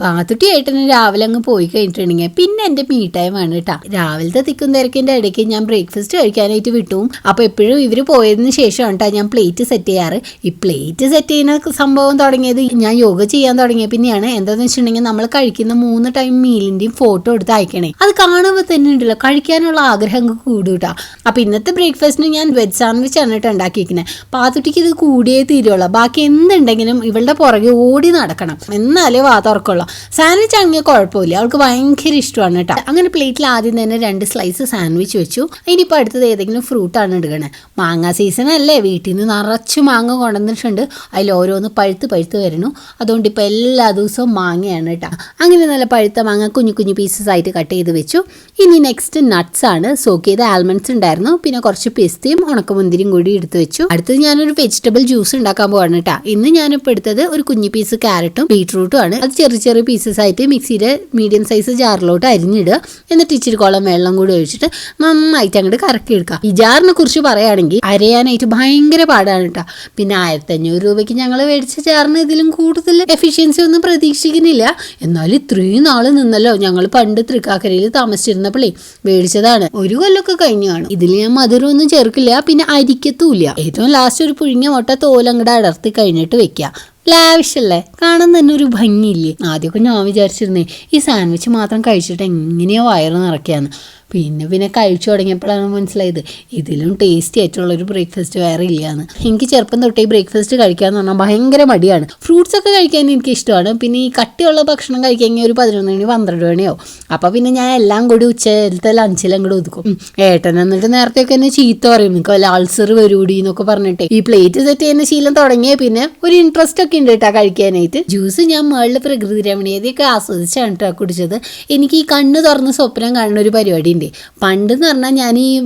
പാത്തുട്ടി ഏട്ടന് രാവിലെ അങ്ങ് പോയി കഴിഞ്ഞിട്ടുണ്ടെങ്കിൽ പിന്നെ എന്റെ മീ ടൈം ആണ് രാവിലത്തെ തിക്കും തിരക്കിന്റെ ഇടയ്ക്ക് ഞാൻ ബ്രേക്ക്ഫാസ്റ്റ് കഴിക്കാനായിട്ട് വിട്ടു. അപ്പോൾ എപ്പോഴും ഇവർ പോയതിന് ശേഷമാണ് കേട്ടോ ഞാൻ പ്ലേറ്റ് സെറ്റ് ചെയ്യാറ്. ഈ പ്ലേറ്റ് സെറ്റ് ചെയ്യുന്ന സംഭവം തുടങ്ങിയത് ഞാൻ യോഗ ചെയ്യാൻ തുടങ്ങിയ പിന്നെയാണ്. എന്താണെന്ന് വെച്ചിട്ടുണ്ടെങ്കിൽ നമ്മൾ കഴിക്കുന്ന മൂന്ന് ടൈം മീലിന്റെയും ഫോട്ടോ എടുത്ത് അയക്കണേ. അത് കാണുമ്പോൾ തന്നെ ഉണ്ടല്ലോ കഴിക്കാനുള്ള ആഗ്രഹം കൂടും കേട്ടോ. അപ്പോൾ ഇന്നത്തെ ബ്രേക്ക്ഫാസ്റ്റിന് ഞാൻ വെജ് സാൻഡ്വിച്ച് ആണ് കേട്ടോ ഉണ്ടാക്കിയിരിക്കുന്നത് പാത്തുട്ടിക്ക് ഇത് കൂടിയേ തീരുള്ളൂ. ബാക്കി എന്തുണ്ടെങ്കിലും ഇവളുടെ പുറകെ ഓടി നടക്കണം. എന്നാലേ വാ തുറക്കുള്ളൂ. സാൻഡ്വിച്ച് ആണെങ്കിൽ കുഴപ്പമില്ല. അവൾക്ക് ഭയങ്കര ഇഷ്ടമാണ് കേട്ടോ അങ്ങനെ പ്ലേറ്റിൽ ആദ്യം തന്നെ രണ്ട് സ്ലൈസ് സാൻഡ്വിച്ച് വെച്ചു. ഇനിയിപ്പോൾ അടുത്തത് ഏതെങ്കിലും ഫ്രൂട്ടാണ് എടുക്കണേ. മാങ്ങ സീസൺ അല്ലേ? വീട്ടിൽ നിന്ന് നിറച്ച് മാങ്ങ കൊണ്ടുവന്നിട്ടുണ്ട്. അതിൽ ഓരോന്ന് പഴുത്ത് പഴുത്ത് വരണു അതുകൊണ്ട് ഇപ്പോൾ എല്ലാ ദിവസവും മാങ്ങയാണ് കേട്ടോ അങ്ങനെ നല്ല പഴുത്ത മാങ്ങ കുഞ്ഞു കുഞ്ഞു പീസസ് ആയിട്ട് കട്ട് ചെയ്ത് വെച്ചു. ഇനി നെക്സ്റ്റ് നട്ട്സ് ആണ്. സോക്ക് ചെയ്ത ആൽമണ്ട്സ് ഉണ്ടായിരുന്നു. പിന്നെ കുറച്ച് പിസ്തയും ഉണക്കമുന്തിരിയും കൂടി എടുത്ത് വെച്ചു. അടുത്തത് ഞാനൊരു വെജിറ്റബിൾ ജ്യൂസ് ഉണ്ടാക്കാൻ പോവാണ് കേട്ടോ ഇന്ന് ഞാനിപ്പോൾ എടുത്തത് ഒരു കുഞ്ഞു പീസ് ക്യാരറ്റും ബീട്രൂട്ടും ആണ്. അത് ചെറിയ ചെറിയ പീസസ് ആയിട്ട് മിക്സിയുടെ മീഡിയം സൈസ് ജാറിലോട്ട് അരിഞ്ഞിടുക. എന്നിട്ട് ഇച്ചിരി കുളം വെള്ളം കൂടി ഒഴിച്ചിട്ട് നന്നായിട്ട് അങ്ങോട്ട് കറക്കി എടുക്കുക. ഈ ജാറിനെ കുറിച്ച് പറയുകയാണെങ്കിൽ അരയാനായിട്ട് ഭയങ്കര പാടാണ് കേട്ടോ. പിന്നെ ആയിരത്തി അഞ്ഞൂറ് രൂപയ്ക്ക് ഞങ്ങൾ മേടിച്ച ജാറിന് ഇതിലും കൂടുതൽ എഫിഷ്യൻസി ഒന്നും പ്രതീക്ഷിക്കുന്നില്ല. എന്നാലും ഇത്രയും നാൾ നിന്നല്ലോ ഞങ്ങൾ പണ്ട് തൃക്കാക്കരയിൽ താമസിച്ചിരുന്നപ്പോഴേ മേടിച്ചതാണ്. ഒരു കൊല്ലമൊക്കെ കഴിഞ്ഞു കാണും. ഇതിൽ ഞാൻ മധുരം ഒന്നും ചേർക്കില്ല പിന്നെ അരിക്കത്തുമില്ല. ഏറ്റവും ലാസ്റ്റ് ഒരു പുഴുങ്ങിയ മുട്ട തോലങ്ങടെ അടർത്തി കഴിഞ്ഞിട്ട് വെക്കുക. ലാവിഷല്ലേ? കാണാൻ തന്നെ ഒരു ഭംഗിയില്ലേ? ആദ്യമൊക്കെ ഞാൻ വിചാരിച്ചിരുന്നേ ഈ സാൻഡ്വിച്ച് മാത്രം കഴിച്ചിട്ട് എങ്ങനെയാ വയറ് നിറയ്ക്കാന്ന്. പിന്നെ പിന്നെ കഴിച്ചു തുടങ്ങിയപ്പോഴാണ് മനസ്സിലായത് ഇതിലും ടേസ്റ്റി ആയിട്ടുള്ള ഒരു ബ്രേക്ക്ഫാസ്റ്റ് വേറെ ഇല്ലയെന്ന്. എനിക്ക് ചെറുപ്പം തൊട്ടേ ബ്രേക്ക്ഫാസ്റ്റ് എന്ന് പറഞ്ഞാൽ ഭയങ്കര മടിയാണ്. ഫ്രൂട്ട്സ് ഒക്കെ കഴിക്കാൻ എനിക്ക് ഇഷ്ടമാണ് പിന്നെ ഈ കട്ടിയുള്ള ഭക്ഷണം കഴിക്കാൻ ഒരു പതിനൊന്ന് മണി പന്ത്രണ്ട് മണിയാവും. അപ്പോൾ പിന്നെ ഞാൻ എല്ലാം കൂടി ഉച്ചത്തെ ലഞ്ചിലും കൂടി ഒതുക്കും. ഏട്ടൻ എന്നിട്ട് നേരത്തെയൊക്കെ എന്നെ ചീത്ത പറയും. നിങ്ങൾക്ക് വല്ല അൾസർ വരൂടി എന്നൊക്കെ പറഞ്ഞിട്ട്. ഈ പ്ലേറ്റ് സെറ്റ് ചെയ്യുന്ന ശീലം തുടങ്ങിയ പിന്നെ ഒരു ഇൻട്രസ്റ്റ് ഒക്കെ ഉണ്ട് കേട്ടോ കഴിക്കാനായിട്ട്. ജ്യൂസ് ഞാൻ മുകളിൽ പ്രകൃതി രമണീയതയൊക്കെ ആസ്വദിച്ചാണ് കേട്ടോ കുടിച്ചത്. എനിക്ക് ഈ കണ്ണ് തുറന്ന് സ്വപ്നം കാണുന്ന ഒരു പരിപാടി പണ്ട് എന്ന് പറഞ്ഞാൽ ഞാൻ ഈ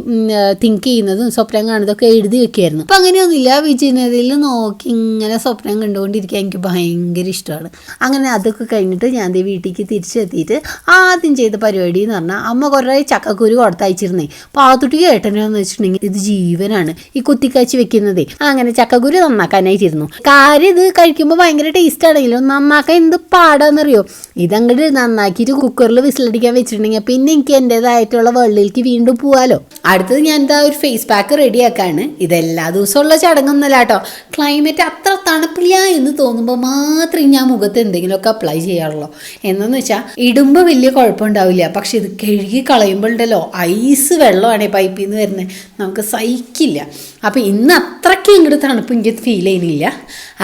തിങ്ക് ചെയ്യുന്നതും സ്വപ്നം കാണുന്നതൊക്കെ എഴുതി വെക്കുമായിരുന്നു അപ്പം അങ്ങനെയൊന്നുമില്ല. വിജയനതയിൽ നോക്കി ഇങ്ങനെ സ്വപ്നം കണ്ടുകൊണ്ടിരിക്കാൻ എനിക്ക് ഭയങ്കര ഇഷ്ടമാണ്. അങ്ങനെ അതൊക്കെ കഴിഞ്ഞിട്ട് ഞാൻ വീട്ടിലേക്ക് തിരിച്ചെത്തിയിട്ട് ആദ്യം ചെയ്ത പരിപാടി എന്ന് പറഞ്ഞാൽ അമ്മ കുറേ ചക്കക്കുരു കൊടുത്തയച്ചിരുന്നേ. പാത്തുട്ടി കേട്ടനെന്ന് വെച്ചിട്ടുണ്ടെങ്കിൽ ഇത് ജീവനാണ്. ഈ കുത്തിക്കാച്ചി വെക്കുന്നതേ. അങ്ങനെ ചക്കക്കുരു നന്നാക്കാനായിട്ടിരുന്നു. കാര്യം ഇത് കഴിക്കുമ്പോൾ ഭയങ്കര ടേസ്റ്റ് ആണെങ്കിലും? നന്നാക്കാൻ എന്ത് പാടാന്നറിയോ? ഇതങ്ങോട്ട് നന്നാക്കിയിട്ട് കുക്കറിൽ വിസിലടിക്കാൻ വെച്ചിട്ടുണ്ടെങ്കിൽ പിന്നെ എനിക്ക് എന്റെതായിട്ടുള്ള വേൾഡിലേക്ക് വീണ്ടും പോവാലോ. അടുത്തത് ഞാൻ എന്താ ഒരു ഫേസ് പാക്ക് റെഡിയാക്കാണ്. ഇതെല്ലാ ദിവസമുള്ള ചടങ്ങൊന്നുമല്ല കേട്ടോ. ക്ലൈമറ്റ് അത്ര തണുപ്പില്ല എന്ന് തോന്നുമ്പോൾ മാത്രമേ ഞാൻ മുഖത്ത് എന്തെങ്കിലുമൊക്കെ അപ്ലൈ ചെയ്യാറുള്ളൂ. എന്നു വെച്ചാൽ ഇടുമ്പോൾ വലിയ കുഴപ്പമുണ്ടാവില്ല. പക്ഷെ ഇത് കഴുകി കളയുമ്പോൾ ഉണ്ടല്ലോ ഐസ് വെള്ളമാണ് പൈപ്പിൽ നിന്ന് വരുന്നത്. നമുക്ക് സഹിക്കില്ല അപ്പോൾ ഇന്ന് അത്രയ്ക്ക് ഇങ്ങോട്ട് തണുപ്പ് എനിക്ക് ഫീൽ ചെയ്യുന്നില്ല.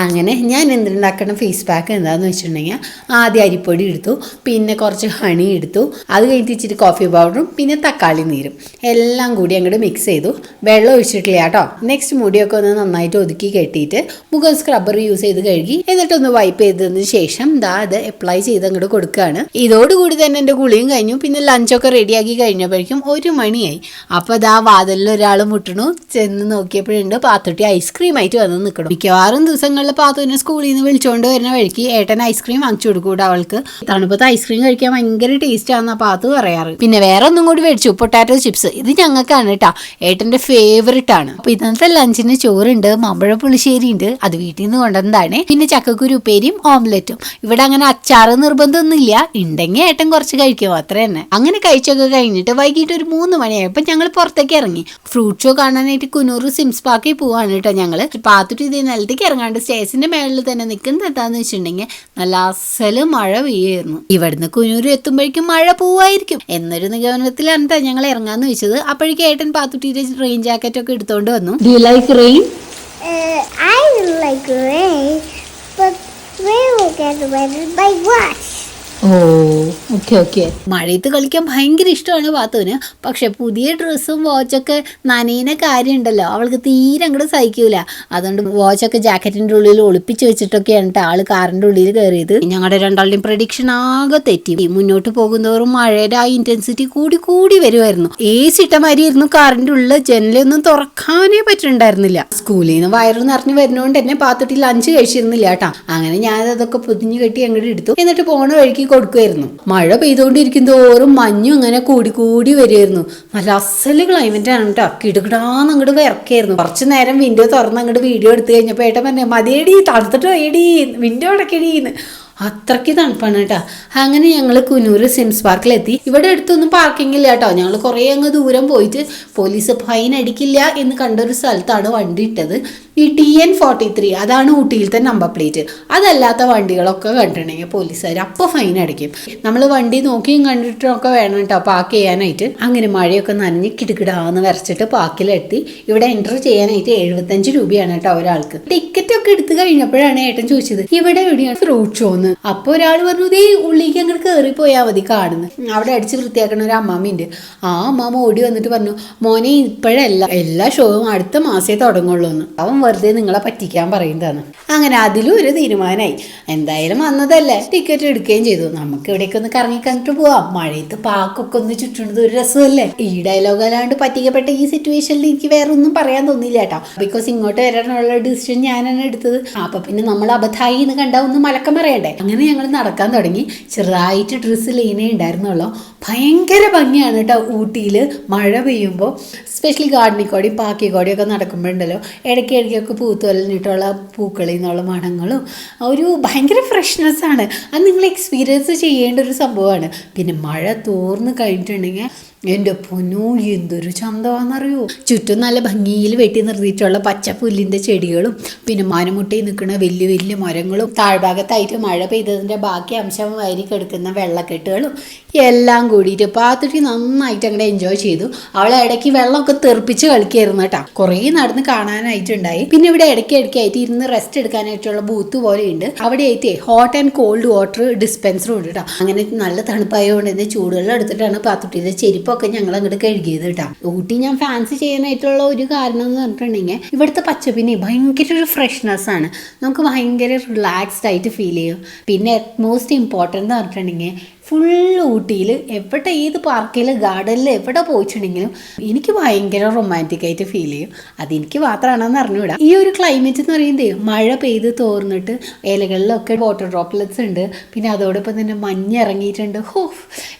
അങ്ങനെ ഞാൻ എന്തുണ്ടാക്കണം? ഫേസ് പാക്ക് എന്താണെന്ന് വെച്ചിട്ടുണ്ടെങ്കിൽ ആദ്യം അരിപ്പൊടി എടുത്തു പിന്നെ കുറച്ച് ഹണി എടുത്തു. അത് കഴിഞ്ഞിട്ട് ഇച്ചിരി കോഫി പൗഡറും പിന്നെ തക്കാളി നീരും. എല്ലാം കൂടി അങ്ങോട്ട് മിക്സ് ചെയ്തു. വെള്ളം ഒഴിച്ചിട്ടില്ല കേട്ടോ. നെക്സ്റ്റ് മുടിയൊക്കെ ഒന്ന് നന്നായിട്ട് ഒതുക്കി കെട്ടിയിട്ട് മുഖം സ്ക്രബ്ബർ യൂസ് ചെയ്ത് കഴുകി എന്നിട്ടൊന്ന് വൈപ്പ് ചെയ്തതിന് ശേഷം ദാ അത് അപ്ലൈ ചെയ്ത് അങ്ങോട്ട് കൊടുക്കുകയാണ് ഇതോടുകൂടി തന്നെ എന്റെ കുളിയും കഴിഞ്ഞു. പിന്നെ ലഞ്ചൊക്കെ റെഡിയാക്കി കഴിഞ്ഞപ്പോഴേക്കും ഒരു മണിയായി. അപ്പോൾ ദാ വാതിലിൽ ഒരാൾ മുട്ടണു. ചെന്ന് നോക്കിയപ്പോഴുണ്ട് പാത്തുട്ടി ഐസ്ക്രീം ആയിട്ട് വന്ന് നിൽക്കണം. മിക്കവാറും ദിവസങ്ങളിൽ പാത്തുവിനെ സ്കൂളിൽ നിന്ന് വിളിച്ചുകൊണ്ട് വരുന്ന വഴിക്ക് ഏട്ടൻ ഐസ്ക്രീം വാങ്ങിച്ചു കൊടുക്കൂട അവൾക്ക്. തണുപ്പത്ത് ഐസ്ക്രീം കഴിക്കാൻ ഭയങ്കര ടേസ്റ്റ് ആണെന്നാ പാത്തു പറയാറ്. പിന്നെ വേറെ ഒന്നും കൂടി മേടിച്ചു പൊട്ടാറ്റോ ചിപ്സ്. ഇത് ഞങ്ങൾക്കാണ് കേട്ടോ ഏട്ടന്റെ ഫേവററ്റ് ആണ്. അപ്പോൾ ഇന്നത്തെ ലഞ്ചിന് ചോറുണ്ട് മമ്പഴ പുളിശ്ശേരി ഉണ്ട്. അത് വീട്ടിൽ നിന്ന് കൊണ്ടുവന്നതാണ്. പിന്നെ ചക്കക്കുരു ഉപ്പേരിയും ഓംലെറ്റും. ഇവിടെ അങ്ങനെ അച്ചാറ് നിർബന്ധമൊന്നുമില്ല. ഉണ്ടെങ്കിൽ ഏട്ടൻ കുറച്ച് കഴിക്കും അത്ര തന്നെ. അങ്ങനെ കഴിച്ചൊക്കെ കഴിഞ്ഞിട്ട് വൈകിട്ട് ഒരു മൂന്ന് മണിയായപ്പോൾ ഞങ്ങൾ പുറത്തേക്ക് ഇറങ്ങി. ഫ്രൂട്ട് ഷോ കാണാനായിട്ട് കുനൂർ സിംസ് പാർക്കിൽ പോവാണ് കേട്ടോ. ഞങ്ങൾ പാത്തിട്ട് ഇതേ നിലത്തേക്ക് ഇറങ്ങാണ്ട് സ്റ്റേസിന്റെ മേളിൽ തന്നെ നിൽക്കുന്നത് എന്താന്ന് വെച്ചിട്ടുണ്ടെങ്കിൽ നല്ല അസൽ മഴ പെയ്യായിരുന്നു. ഇവിടുന്ന് കുനൂര് എത്തുമ്പോഴേക്കും മഴ പോവായിരിക്കും. എന്നൊരു നിഗമനത്തിലാണ് ഞങ്ങൾ ഇറങ്ങാന്ന് വെച്ചത്. അപ്പോഴേക്കും ഏട്ടൻ പാത്തുട്ടിയുടെ റെയിൻ ജാക്കറ്റ് ഒക്കെ എടുത്തോണ്ട് വന്നു. Do you like rain I like rain, but rain will get wetted by what? ഓ മഴയത്ത് കളിക്കാൻ ഭയങ്കര ഇഷ്ടമാണ് പാത്തുവിന് പക്ഷെ പുതിയ ഡ്രസ്സും വാച്ചൊക്കെ നനീന കാര്യമുണ്ടല്ലോ. അവൾക്ക് തീരെ അങ്ങോട്ട് സഹിക്കൂല. അതുകൊണ്ട് വാച്ചൊക്കെ ജാക്കറ്റിന്റെ ഉള്ളിൽ ഒളിപ്പിച്ച് വെച്ചിട്ടൊക്കെയാണ് ട്ടോ ആൾ കാറിന്റെ ഉള്ളിൽ കയറിയത്. ഞങ്ങളുടെ രണ്ടാളുടെയും പ്രഡിക്ഷൻ ആകെ തെറ്റി. മുന്നോട്ട് പോകുന്നതോറും മഴയുടെ ആ ഇന്റൻസിറ്റി കൂടി കൂടി വരുമായിരുന്നു ഏ സിട്ട മാതിരിയായിരുന്നു കാറിന്റെ ഉള്ളിൽ ജനലൊന്നും തുറക്കാനേ പറ്റുന്നുണ്ടായിരുന്നില്ല സ്കൂളിൽ നിന്ന് വയറ് നിറഞ്ഞു വരുന്നതുകൊണ്ട് എന്നെ പാത്തിട്ട് ലഞ്ച് കഴിച്ചിരുന്നില്ല കേട്ടാ അങ്ങനെ ഞാൻ അതൊക്കെ പൊതിഞ്ഞു കെട്ടി അങ്ങോട്ട് എടുത്തു. എന്നിട്ട് പോണ വഴിക്ക് കൊടുക്കുമായിരുന്നു മഴ പെയ്തുകൊണ്ടിരിക്കും തോറും മഞ്ഞും ഇങ്ങനെ കൂടി കൂടി വരുമായിരുന്നു നല്ല അസൽ ക്ലൈമറ്റ് ആണ് കേട്ടോ കിടുകിടാന്ന് അങ്ങോട്ട് വിറക്കായിരുന്നു. കുറച്ച് നേരം വിൻഡോ തുറന്ന് അങ്ങോട്ട് വീഡിയോ എടുത്തു കഴിഞ്ഞപ്പോൾ ഏട്ടൻ പറഞ്ഞു മതിയടി തണുത്തിട്ട് പോയടി വിൻഡോ അടക്കടിന്ന് അത്രയ്ക്ക് തണുപ്പാണ് കേട്ടോ. അങ്ങനെ ഞങ്ങൾ കുനൂർ സിംസ് പാർക്കിലെത്തി. ഇവിടെ അടുത്തൊന്നും പാർക്കിംഗ് ഇല്ല കേട്ടോ. ഞങ്ങൾ കുറേ അങ്ങ് ദൂരം പോയിട്ട് പോലീസ് ഫൈൻ അടിക്കില്ല എന്ന് കണ്ടൊരു സ്ഥലത്താണ് വണ്ടി ഇട്ടത്. ഈ ടി എൻ ഫോർട്ടി ത്രീ അതാണ് ഊട്ടിയിലത്തെ നമ്പർ പ്ലേറ്റ് അതല്ലാത്ത വണ്ടികളൊക്കെ കണ്ടിട്ടുണ്ടെങ്കിൽ പോലീസുകാർ അപ്പോൾ ഫൈൻ അടിക്കും. നമ്മൾ വണ്ടി നോക്കിയും കണ്ടിട്ടൊക്കെ വേണം കേട്ടോ പാർക്ക് ചെയ്യാനായിട്ട്. അങ്ങനെ മഴയൊക്കെ നനഞ്ഞ് കിടുകിടാന്ന് വരച്ചിട്ട് പാർക്കിലെത്തി. ഇവിടെ എന്റർ ചെയ്യാനായിട്ട് എഴുപത്തഞ്ച് രൂപയാണ് കേട്ടോ ഒരാൾക്ക്. ടിക്കറ്റ് ഒക്കെ എടുത്തു കഴിഞ്ഞപ്പോഴാണ് ഏട്ടൻ ചോദിച്ചത് ഇവിടെ എവിടെയാണ്? ഫ്രൂട്ട് ഷോ എന്ന് അപ്പോൾ ഒരാൾ പറഞ്ഞു ദേ ഉള്ളിലേക്ക് അങ്ങോട്ട് പോയാൽ മതി കാടുന്ന് അവിടെ അടിച്ച് വൃത്തിയാക്കണ ഒരു അമ്മാമ്മയുണ്ട് ആ അമ്മാമ്മ ഓടി വന്നിട്ട് പറഞ്ഞു മോനെ ഇപ്പോഴല്ല എല്ലാ ഷോയും അടുത്ത മാസേ തുടങ്ങുള്ളൂ എന്ന് അവൻ വെറുതെ നിങ്ങളെ പറ്റിക്കാൻ പറയുന്നതാണ്. അങ്ങനെ അതിലും ഒരു തീരുമാനമായി. എന്തായാലും വന്നതല്ലേ. ടിക്കറ്റ് എടുക്കുകയും ചെയ്തു. നമുക്ക് ഇവിടേക്ക് ഒന്ന് കറങ്ങി കണ്ടിട്ട് പോവാം. മഴയത്ത് പാക്കൊക്കെ ഒന്ന് ചുറ്റുന്നത് ഒരു രസമല്ലേ. ഈ ഡയലോഗ് അല്ലാണ്ട് പറ്റിക്കപ്പെട്ട ഈ സിറ്റുവേഷനിൽ എനിക്ക് വേറെ ഒന്നും പറയാൻ തോന്നിയില്ല കേട്ടോ. ബിക്കോസ് ഇങ്ങോട്ട് വരാനുള്ള ഡിസിഷൻ ഞാനാണ് എടുത്തത്. അപ്പൊ പിന്നെ നമ്മൾ അബദ്ധായി എന്ന് കണ്ടാൽ ഒന്ന് മലക്കം പറയണ്ടേ അങ്ങനെ ഞങ്ങൾ നടക്കാൻ തുടങ്ങി. ചെറുതായിട്ട് ഡ്രസ്സ് ലൈനേ ഉണ്ടായിരുന്നുള്ളൂ. ഭയങ്കര ഭംഗിയാണ് കേട്ടോ ഊട്ടിയിൽ മഴ പെയ്യുമ്പോൾ സ്പെഷ്യലി ഗാർഡനിക്കോടി പാക്കിക്കോടിയൊക്കെ നടക്കുമ്പോഴുണ്ടല്ലോ. ഇടയ്ക്ക് ഇടയ്ക്കൊക്കെ പൂത്തുവലിഞ്ഞിട്ടുള്ള പൂക്കളിൽ നിന്നുള്ള മണങ്ങളും ഒരു ഭയങ്കര ഫ്രഷ്നെസ് ആണ്. അത് നിങ്ങൾ എക്സ്പീരിയൻസ് ചെയ്യേണ്ട ഒരു സംഭവമാണ്. പിന്നെ മഴ തോർന്ന് കഴിഞ്ഞിട്ടുണ്ടെങ്കിൽ എന്റെ പൊന്നു എന്തൊരു ചന്തമാണെന്നറിയോ? ചുറ്റും നല്ല ഭംഗിയിൽ വെട്ടി നിർത്തിയിട്ടുള്ള പച്ച പുല്ലിന്റെ ചെടികളും പിന്നെ മാനമുട്ടി നിൽക്കുന്ന വലിയ വലിയ മരങ്ങളും താഴ്ഭാഗത്തായിട്ട് മഴ പെയ്തതിന്റെ ബാക്കി അംശം വാരി കിടക്കുന്ന വെള്ളക്കെട്ടുകളും എല്ലാം കൂടിയിട്ട് പാത്തുട്ടി നന്നായിട്ട് അങ്ങനെ എൻജോയ് ചെയ്തു. അവളെ ഇടയ്ക്ക് വെള്ളമൊക്കെ തെറിപ്പിച്ച് കളിക്കായിരുന്നു കേട്ടോ. കുറേ നടന്ന് കാണാനായിട്ടുണ്ടായി. പിന്നെ ഇവിടെ ഇടയ്ക്ക് ഇടയ്ക്കായിട്ട് ഇരുന്ന് റെസ്റ്റ് എടുക്കാനായിട്ടുള്ള ബൂത്ത് പോലെയുണ്ട്. അവിടെ ആയിട്ട് ഹോട്ട് ആൻഡ് കോൾഡ് വാട്ടർ ഡിസ്പെൻസറും ഉണ്ട് കേട്ടോ. അങ്ങനെ നല്ല തണുപ്പായതുകൊണ്ട് തന്നെ ചൂടുവെള്ളം എടുത്തിട്ടാണ് പാത്തുട്ടിയുടെ ചെരുപ്പൊക്കെ ഞങ്ങൾ അങ്ങോട്ട് കഴുകിയത് കേട്ടോ. ഊട്ടി ഞാൻ ഫാൻസി ചെയ്യാനായിട്ടുള്ള ഒരു കാരണം എന്ന് പറഞ്ഞിട്ടുണ്ടെങ്കിൽ ഇവിടുത്തെ പച്ചപ്പിന് ഭയങ്കര ഒരു ഫ്രഷ്നെസ് ആണ്. നമുക്ക് ഭയങ്കര റിലാക്സ്ഡ് ആയിട്ട് ഫീൽ ചെയ്യും. പിന്നെ മോസ്റ്റ് ഇമ്പോർട്ടന്റ് എന്ന് പറഞ്ഞിട്ടുണ്ടെങ്കിൽ ഫുൾ ഊട്ടിയിൽ എവിടെ ഏത് പാർക്കിൽ ഗാർഡനിൽ എവിടെ പോയിട്ടുണ്ടെങ്കിലും എനിക്ക് ഭയങ്കര റൊമാന്റിക് ആയിട്ട് ഫീൽ ചെയ്യും. അതെനിക്ക് മാത്രമാണെന്ന് അറിഞ്ഞുവിടാം ഈ ഒരു ക്ലൈമറ്റ് എന്ന് പറയുന്നത് മഴ പെയ്ത് തോർന്നിട്ട് ഇലകളിലൊക്കെ വാട്ടർ ഡ്രോപ്ലെറ്റ്സ് ഉണ്ട്. പിന്നെ അതോടൊപ്പം തന്നെ മഞ്ഞ് ഇറങ്ങിയിട്ടുണ്ട് ഹോ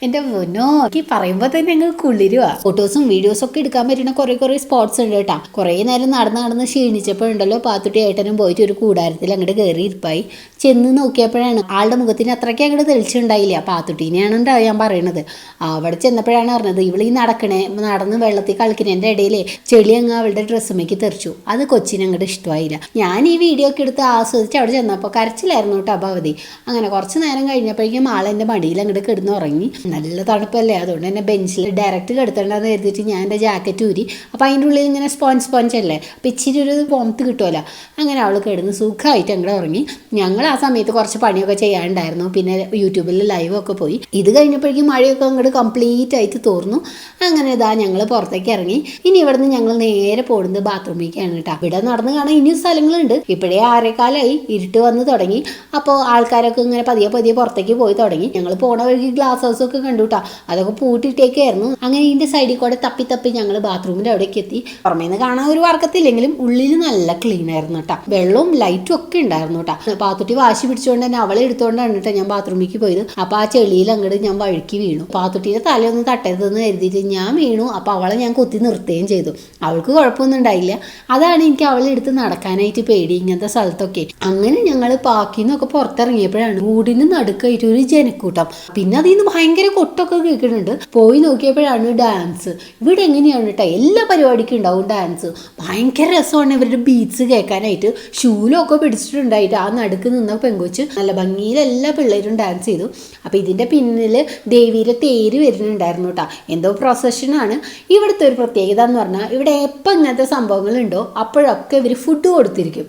എന്റെ മുന്നോ എനിക്ക് പറയുമ്പോൾ തന്നെ ഞങ്ങൾ കുളിരുവാ. ഫോട്ടോസും വീഡിയോസും ഒക്കെ എടുക്കാൻ പറ്റുന്ന കുറേ കുറേ സ്പോട്ട്സ് ഉണ്ട് കേട്ടോ. കുറേ നേരം നടന്ന് നടന്ന് ക്ഷീണിച്ചപ്പോഴുണ്ടല്ലോ പാത്തുട്ടി ഏട്ടനും പോയിട്ട് ഒരു കൂടാരത്തിൽ അങ്ങോട്ട് കയറി ഇരിപ്പായി ചെന്ന് നോക്കിയപ്പോഴാണ് ആളുടെ മുഖത്തിന് അത്രയ്ക്ക് അങ്ങോട്ട് തെളിച്ചുണ്ടായില്ല പാത്തുട്ടീനെയാണ് ഉണ്ടാവുക ഞാൻ പറയണത്. അവിടെ ചെന്നപ്പോഴാണ് അറിഞ്ഞത് ഇവൾ ഈ നടക്കണേ നടന്ന് വെള്ളത്തിൽ കളിക്കുന്നതിന്റെ ഇടയിലേ ചെളി അങ്ങ് അവളുടെ ഡ്രസ്സുമേക്ക് തെറിച്ചു. അത് കൊച്ചിനെ അങ്ങോട്ട് ഇഷ്ടമായില്ല. ഞാൻ ഈ വീഡിയോ ഒക്കെ എടുത്ത് ആസ്വദിച്ച് അവിടെ ചെന്നപ്പോൾ കരച്ചിലായിരുന്നു കേട്ടോ ഭവതി അങ്ങനെ കുറച്ച് നേരം കഴിഞ്ഞപ്പോഴേക്കും ആൾ എന്റെ മടിയിൽ അങ്ങോട്ട് കിടന്ന് ഉറങ്ങി നല്ല തണുപ്പല്ലേ അതുകൊണ്ട് തന്നെ ബെഞ്ചിൽ ഡയറക്റ്റ് കിടത്തേണ്ടെന്ന് കരുതിയിട്ട് ഞാൻ എന്റെ ജാക്കറ്റ് ഊരി. അപ്പോൾ അതിന്റെ ഉള്ളിൽ ഇങ്ങനെ സ്പോഞ്ച് സ്പോഞ്ച് അല്ലേ? അപ്പോൾ ഇച്ചിരി ഒരു പോമത്ത് കിട്ടുമല്ലോ അങ്ങനെ അവൾ കിടന്ന് സുഖമായിട്ട് അങ്ങോട്ട് ഉറങ്ങി. ഞങ്ങൾ ആ സമയത്ത് കുറച്ച് പണിയൊക്കെ ചെയ്യാനുണ്ടായിരുന്നു. പിന്നെ യൂട്യൂബിൽ ലൈവൊക്കെ പോയി. ഇത് കഴിഞ്ഞപ്പോഴേക്കും മഴയൊക്കെ അങ്ങോട്ട് കംപ്ലീറ്റ് ആയിട്ട് തോർന്നു. അങ്ങനെ ഇതാ ഞങ്ങൾ പുറത്തേക്ക് ഇറങ്ങി. ഇനി ഇവിടുന്ന് ഞങ്ങൾ നേരെ പോടുന്നത് ബാത്റൂമിലേക്കാണ് കേട്ടോ. ഇവിടെ നടന്ന് കാണാൻ ഇനിയും സ്ഥലങ്ങളുണ്ട്. ഇപ്പോഴേ ആരേക്കാലായി ഇരുട്ട് വന്ന് തുടങ്ങി. അപ്പോൾ ആൾക്കാരൊക്കെ ഇങ്ങനെ പതിയെ പതിയെ പുറത്തേക്ക് പോയി തുടങ്ങി. ഞങ്ങൾ പോണ വഴിക്ക് ഗ്ലാസ് ഹൗസ് ഒക്കെ കണ്ടു കേട്ടോ. അതൊക്കെ പൂട്ടിയിട്ടേക്കായിരുന്നു അങ്ങനെ ഇതിന്റെ സൈഡിൽ കൂടെ തപ്പി തപ്പി ഞങ്ങൾ ബാത്റൂമിന്റെ അവിടേക്ക് എത്തി. പുറമേ നിന്ന് കാണാൻ ഒരു വർക്കത്തില്ലെങ്കിലും ഉള്ളിൽ നല്ല ക്ലീൻ ആയിരുന്നു കേട്ടോ. വെള്ളവും ലൈറ്റും ഒക്കെ ഉണ്ടായിരുന്നു കേട്ടോ. പാത്തുട്ടി വാശി പിടിച്ചുകൊണ്ട് തന്നെ അവളെ എടുത്തുകൊണ്ടാണ് കേട്ടോ ഞാൻ ബാത്റൂമിലേക്ക് പോയത്. അപ്പോൾ ആ ചെളിയിൽ അങ്ങോട്ട് ഞാൻ വഴുക്കി വീണു. പാത്തുട്ടിയുടെ തലയൊന്നും തട്ടരുതെന്ന് കരുതിയിട്ട് ഞാൻ വീണു. അപ്പോൾ അവളെ ഞാൻ കുത്തി നിർത്തുകയും ചെയ്തു. അവൾക്ക് കുഴപ്പമൊന്നും ഉണ്ടായില്ല. അതാണ് എനിക്ക് അവളെ എടുത്ത് നടക്കാനായിട്ട് പേടി ഇങ്ങനത്തെ സ്ഥലത്തൊക്കെ. അങ്ങനെ ഞങ്ങൾ പാക്കിൽ നിന്നൊക്കെ പുറത്തിറങ്ങിയപ്പോഴാണ് വീടിന് നടുക്കായിട്ട് ഒരു ജനക്കൂട്ടം. പിന്നെ അതിൽ നിന്ന് ഭയങ്കര കൊട്ടൊക്കെ കേൾക്കുന്നുണ്ട്. പോയി നോക്കിയപ്പോഴാണ് ഡാൻസ്. ഇവിടെ എങ്ങനെയാണ് കേട്ടോ എല്ലാ പരിപാടിക്കും ഉണ്ടാവും ഡാൻസ്. ഭയങ്കര രസമാണ് ഇവരുടെ ബീറ്റ്സ് കേൾക്കാനായിട്ട്. ഷൂലൊക്കെ പിടിച്ചിട്ടുണ്ടായിട്ട് ആ നടുക്ക് നിന്ന പെങ്കൊച്ച് നല്ല ഭംഗിയിൽ എല്ലാ പിള്ളേരും ഡാൻസ് ചെയ്തു. അപ്പോൾ ഇതിന്റെ പിന്നിൽ ദേവിയുടെ തേര് വരുന്നുണ്ടായിരുന്നു കേട്ടോ എന്തോ പ്രൊസഷനാണ് ഇവിടുത്തെ ഒരു പ്രത്യേകത എന്ന് പറഞ്ഞാൽ ഇവിടെ എപ്പോൾ ഇങ്ങനത്തെ സംഭവങ്ങളുണ്ടോ അപ്പോഴൊക്കെ ഇവർ ഫുഡ് കൊടുത്തിരിക്കും.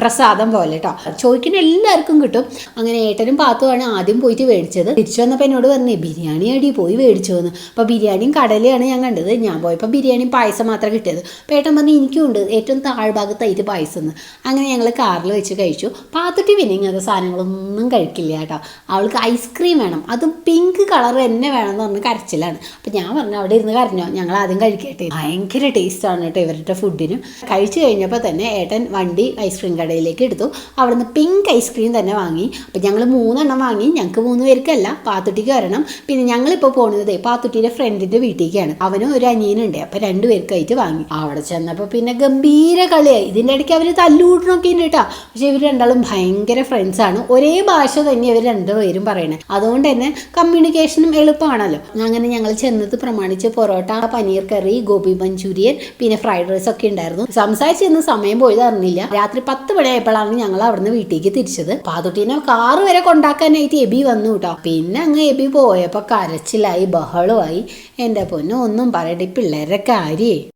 പ്രസാദം പോലെ കേട്ടോ ചോദിക്കുന്ന എല്ലാവർക്കും കിട്ടും. അങ്ങനെ ഏട്ടനും പാത്തുമാണ് ആദ്യം പോയിട്ട് മേടിച്ചത് തിരിച്ചു വന്നപ്പോൾ എന്നോട് പറഞ്ഞു ബിരിയാണി അടി പോയി മേടിച്ചു എന്ന് അപ്പോൾ ബിരിയാണിയും കടലയാണ് ഞാൻ കണ്ടത്. ഞാൻ പോയപ്പോൾ ബിരിയാണിയും പായസം മാത്രമേ കിട്ടിയത്. അപ്പോൾ ഏട്ടൻ പറഞ്ഞു എനിക്കും ഉണ്ട് ഏറ്റവും താഴ്ഭാഗത്ത് അതിൽ പായസം എന്ന് അങ്ങനെ ഞങ്ങൾ കാറിൽ വെച്ച് കഴിച്ചു. പാത്തുട്ടി പിന്നെ ഇങ്ങനത്തെ സാധനങ്ങളൊന്നും കഴിക്കില്ല കേട്ടോ അവൾക്ക് ഐസ്ക്രീം വേണം. അത് പിങ്ക് കളർ തന്നെ വേണം എന്ന് പറഞ്ഞ് കരച്ചിലാണ്. അപ്പോൾ ഞാൻ പറഞ്ഞു അവിടെ ഇരുന്ന് കരഞ്ഞോ. ഞങ്ങൾ ആദ്യം കഴിക്കട്ടെ. ഭയങ്കര ടേസ്റ്റാണ് കേട്ടോ ഇവരുടെ ഫുഡിനും കഴിച്ചു കഴിഞ്ഞപ്പോൾ തന്നെ ഏട്ടൻ വണ്ടി ഐസ്ക്രീം കട കടയിലേക്ക് എടുത്തു. അവിടുന്ന് പിങ്ക് ഐസ്ക്രീം തന്നെ വാങ്ങി. അപ്പോൾ ഞങ്ങൾ മൂന്നെണ്ണം വാങ്ങി. ഞങ്ങൾക്ക് മൂന്ന് പേർക്കല്ല പാത്തുട്ടിക്ക് വരണം പിന്നെ ഞങ്ങളിപ്പോൾ പോകുന്നത് പാത്തുട്ടിയുടെ ഫ്രണ്ടിന്റെ വീട്ടിലേക്കാണ്. അവനും ഒരു അനിയനുണ്ട്. അപ്പോൾ രണ്ടു പേർക്കായിട്ട് വാങ്ങി. അവിടെ ചെന്നപ്പോൾ പിന്നെ ഗംഭീര കളിയായി. ഇതിന്റെ ഇടയ്ക്ക് അവർ തല്ലുകൂട്ടണമൊക്കെ ഉണ്ട് കേട്ടോ പക്ഷേ ഇവർ രണ്ടാളും ഭയങ്കര ഫ്രണ്ട്സാണ് ഒരേ ഭാഷ തന്നെ ഇവർ രണ്ടുപേരും പറയണത് അതുകൊണ്ട് തന്നെ കമ്മ്യൂണിക്കേഷനും എളുപ്പമാണല്ലോ. അങ്ങനെ ഞങ്ങൾ ചെന്നത് പ്രമാണിച്ച് പൊറോട്ട പനീർ കറി ഗോപി മഞ്ചൂരിയൻ പിന്നെ ഫ്രൈഡ് റൈസ് ഒക്കെ ഉണ്ടായിരുന്നു. സംസാരിച്ചിരുന്ന സമയം പോയത് അറിഞ്ഞില്ല രാത്രി പത്ത് മണിയായപ്പോഴാണ് ഞങ്ങൾ അവിടുന്ന് വീട്ടിലേക്ക് തിരിച്ചത്. പാതുട്ടീനെ കാറ് വരെ കൊണ്ടാക്കാനായിട്ട് എബി വന്നു കേട്ടോ പിന്നെ അങ്ങ് എബി പോയപ്പോൾ കരച്ചിലായി ബഹളമായി. എന്റെ പൊന്നു ഒന്നും പറയട്ടെ ഈ പിള്ളേരുടെ കാര്യേ.